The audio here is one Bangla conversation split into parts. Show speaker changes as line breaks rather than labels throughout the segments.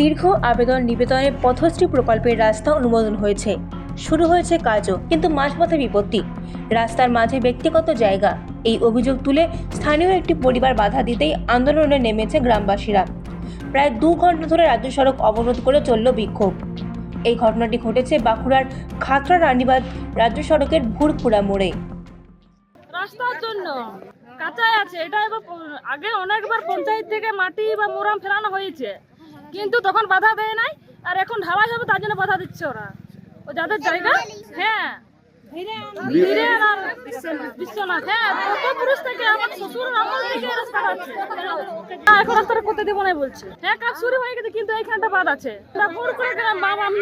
দীর্ঘ আবেদন নিবেদনে পথশ্রী প্রকল্পের রাস্তা অনুমোদন হয়েছে। শুরু হয়েছে কাজও, কিন্তু মাঝপথে বিপত্তি। রাস্তার মাঝে ব্যক্তিগত জায়গা। এই অভিযোগ তুলে স্থানীয় একটি পরিবার বাধা দিতেই আন্দোলনে নেমেছে গ্রামবাসীরা। প্রায় দু ঘণ্টা ধরে রাজ্য সড়ক অবরোধ করে চলল বিক্ষোভ। এই ঘটনাটি ঘটেছে বাঁকুড়ার খাতড়া রানীবাদ রাজ্য সড়কের ভুরপুরা মোড়ে।
রাস্তার জন্য। কাঁচাই আছে। এটা আগে অনেকবার পঞ্চায়েত থেকে মাটি বা মোরাম ফেলানো হয়েছে। কিন্তু তখন বাধা দেয় নাই আর এখন ঢালাই হবে তার জন্য বাধা দিচ্ছে ওরা। ও যাদের জায়গা হ্যাঁ। বিশ্বনাথ হ্যাঁ। পূর্বপুরুষ থেকে আমার শ্বশুর আমল থেকে এই আছে। এখন রাস্তাটা করতে দেবো না বলছে। হ্যাঁ কাজ শুরু হয়ে গেছে কিন্তু এইখানটা বাদ আছে। বাবা আমি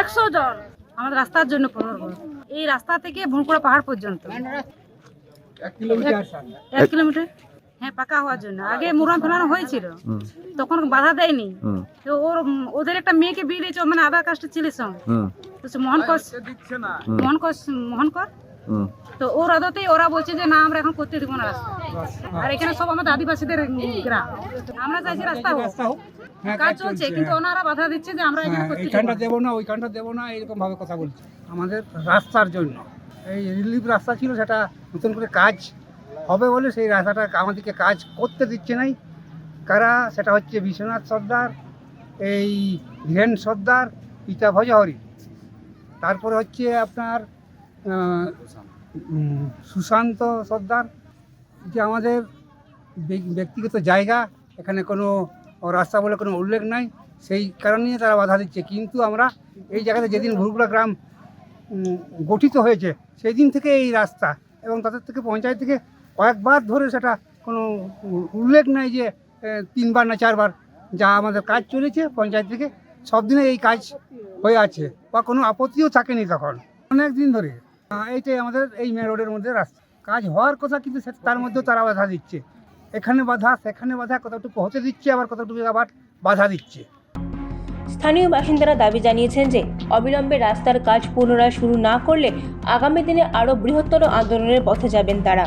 একশো জন।
আমাদের রাস্তার জন্য এই রাস্তা থেকে ভুঁকুড়া পাহাড় পর্যন্ত। এক কিলোমিটার? হ্যাঁ পাকা হওয়ার জন্য। আগে মুরাম ফেলানো হয়েছিল। তখন বাধা দেয়নি। তো ওর ওদের একটা মেয়েকে বিয়ে দিয়েছে মানে আধার কাস্টের ছেলের সঙ্গে। তো সে মোহন কর মোহন কর মোহন কর। তো ওর আদতেই ওরা বলছে যে না আমরা এখন করতে দিব না রাস্তা। আর এখানে সব আমাদের আদিবাসীদের গ্রাম। আমরা চাইছি রাস্তা হোক। কাজ চলছে কিন্তু ওনারা বাধা দিচ্ছে যে আমরা এখানে করতে দিব
এইখানটা দেবো না ওইখানটা দেবো না এরকম ভাবে কথা বলছে। আমাদের রাস্তার জন্য। এই রিলিফ রাস্তা ছিল সেটা নতুন করে কাজ হবে বলে সেই রাস্তাটা আমাদেরকে কাজ করতে দিচ্ছে নাই। কারা? সেটা হচ্ছে বিশ্বনাথ সর্দার, এই ধীরেন সর্দার, পিতা ভজহরি। তারপরে হচ্ছে আপনার সুশান্ত সর্দার। যে আমাদের ব্যক্তিগত জায়গা, এখানে কোনো রাস্তা বলে কোনো উল্লেখ নাই। সেই কারণে তারা বাধা দিচ্ছে। কিন্তু আমরা এই জায়গাতে যেদিন ভুরগুলা গ্রাম গঠিত হয়েছে, সেই দিন থেকে এই রাস্তা এবং তাদের থেকে পঞ্চায়েত থেকে কয়েকবার ধরে সেটা কোনো উল্লেখ নাই যে তিনবার না চারবার যা আমাদের কাজ চলেছে পঞ্চায়েত থেকে, সব দিনে এই কাজ হয়ে আছে বা কোনো আপত্তিও থাকেনি তখন। অনেক দিন ধরে এইটাই আমাদের, এই মেন রোডের মধ্যে রাস্তা। কাজ হওয়ার কথা কিন্তু তার মধ্যেও তারা বাধা দিচ্ছে। এখানে বাধা, সেখানে বাধা কতটুকু হতে দিচ্ছে, আবার কতটুকু আবার বাধা দিচ্ছে।
স্থানীয় বাসিন্দারা দাবি জানিয়েছেন যে, অবিলম্বে রাস্তার কাজ পুনরায় শুরু না করলে আগামী দিনে আরও বৃহত্তর আন্দোলনের পথে যাবেন তারা।